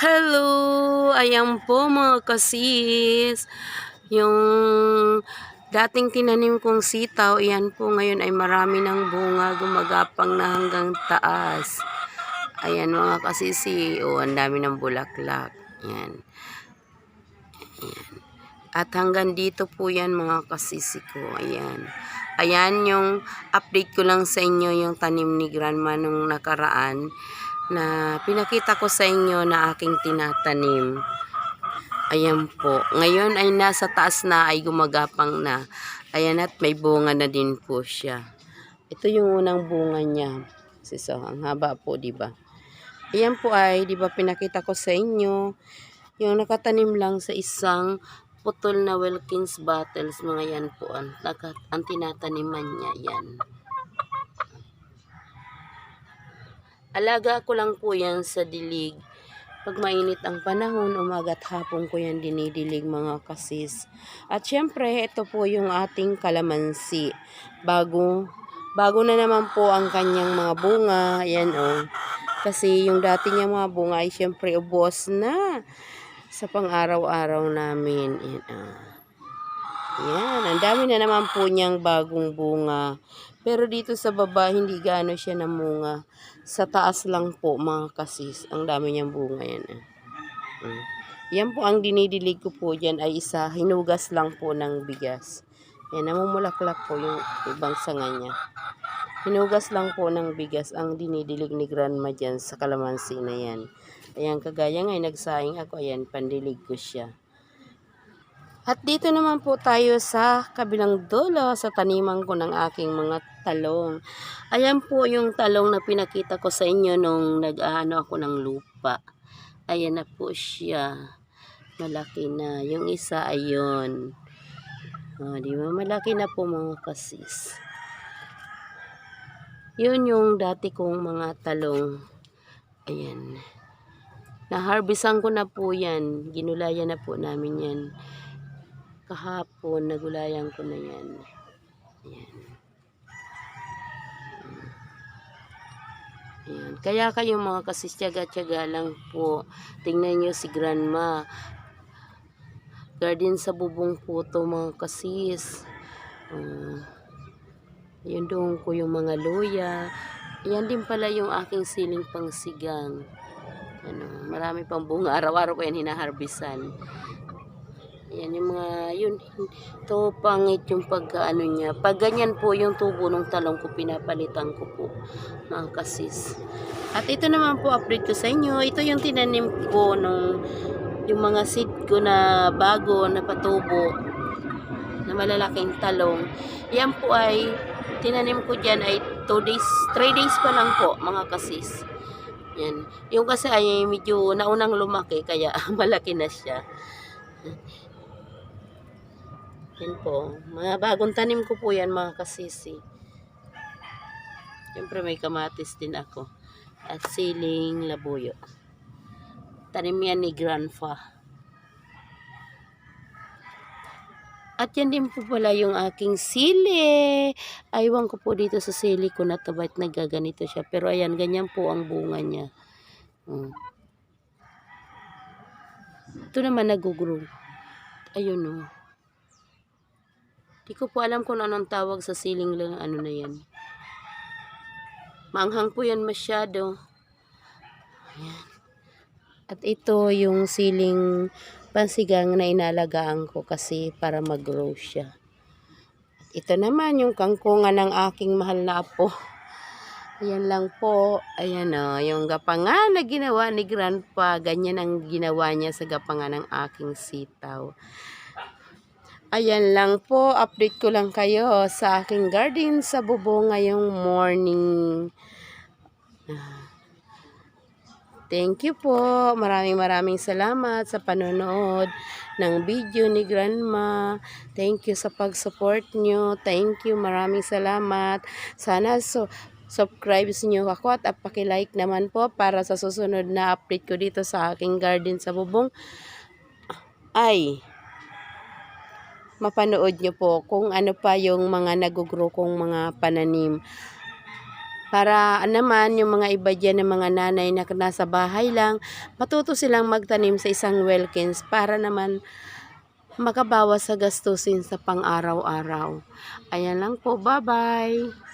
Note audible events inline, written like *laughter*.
Hello! Ayan po mga kasis. Yung dating tinanim kong sitaw, ayan po ngayon ay marami ng bunga gumagapang na hanggang taas. Ayan mga kasisi, o ang dami ng bulaklak. Ayan. Ayan. At hanggang dito po yan mga kasisi ko. Ayan. Ayan yung update ko lang sa inyo yung tanim ni grandma nung nakaraan na pinakita ko sa inyo na aking tinatanim. Ayan po. Ngayon ay nasa taas na ay gumagapang na. Ayan at may bunga na din po siya. Ito yung unang bunga niya. Siso, ang haba po, di ba? Ayan po ay, di ba pinakita ko sa inyo, yung nakatanim lang sa isang putol na Wilkins bottles, mga yan po, ang, ang tinataniman niya, yan. Alaga ko lang po yan sa dilig. Pag mainit ang panahon, umagat hapon ko yan dinidilig mga kasis. At syempre, ito po yung ating kalamansi. Bago, bago na naman po ang kanyang mga bunga. Yan o. Oh. Kasi yung dati niya mga bunga ay syempre ubos na sa pang-araw-araw namin. Yan, oh. Yan, ang dami na naman po niyang bagong bunga. Pero dito sa baba, hindi gaano siya namunga. Sa taas lang po, mga kasis. Ang dami niyang bunga yan. Eh. Mm. Yan po ang dinidilig ko po dyan ay isa, hinugas lang po ng bigas. Yan, namumulaklak po yung ibang sanga niya. Hinugas lang po ng bigas ang dinidilig ni grandma dyan sa kalamansi na yan. Ayan, kagaya nga, nagsaing ako. Ayan, pandilig ko siya. At dito naman po tayo sa kabilang dulo sa taniman ko ng aking mga talong. Ayan po yung talong na pinakita ko sa inyo nung nag-ano ako ng lupa. Ayan na po siya. Malaki na. Yung isa ayun. Oh, di ba? Malaki na po mga kasis. Yun yung dati kong mga talong. Ayan. Na-harvestan ko na po yan. Ginulayan na po namin yan kahapon nagulayan ko na yan. Ayan. Ayan. Kaya kayo mga kasistyaga-tyaga lang po tingnan nyo si grandma. Garden sa bubong po to mga kasis. Uh, yun doon ko yung mga luya. Yan din pala yung aking siling pangsigang. Ano, marami pang bunga araw-araw ko yan hinaharbisan yan yung mga, yun, to pangit yung pagkaano niya. Pag ganyan po yung tubo ng talong ko, pinapalitan ko po, mga kasis. At ito naman po, update ko sa inyo. Ito yung tinanim ko nung, yung mga seed ko na bago, na patubo, na malalaking talong. Yan po ay, tinanim ko dyan ay 2 days, 3 days pa lang po, mga kasis. Yan. Yung kasi ay medyo naunang lumaki, kaya *laughs* malaki na siya. Yan po. Mga bagong tanim ko po yan mga kasisi. Siyempre may kamatis din ako. At siling labuyo. Tanim yan ni grandpa. At yan din po pala yung aking sili. Aywan ko po dito sa sili ko na to ba't nagaganito siya. Pero ayan, ganyan po ang bunga niya. Hmm. Ito naman nag-grow. Ayun o. Oh. Di ko po alam kung anong tawag sa siling lang ano na yan. Maanghang po yan masyado. Ayan. At ito yung siling pansigang na inalagaan ko kasi para mag-grow siya. At ito naman yung kangkungan ng aking mahal na apo. Ayan lang po. Ayan o, oh, yung gapangan na ginawa ni Grandpa. Ganyan ang ginawa niya sa gapangan ng aking sitaw. Ayan lang po, update ko lang kayo sa aking garden sa bubo ngayong morning. Thank you po. Maraming maraming salamat sa panonood ng video ni Grandma. Thank you sa pag-support nyo. Thank you. Maraming salamat. Sana so, subscribe niyo ako at paki-like naman po para sa susunod na update ko dito sa aking garden sa bubong. Ay, mapanood nyo po kung ano pa yung mga nag-grow kong mga pananim. Para naman yung mga iba dyan ng mga nanay na nasa bahay lang, matuto silang magtanim sa isang Wilkins para naman makabawas sa gastusin sa pang-araw-araw. Ayan lang po, bye-bye!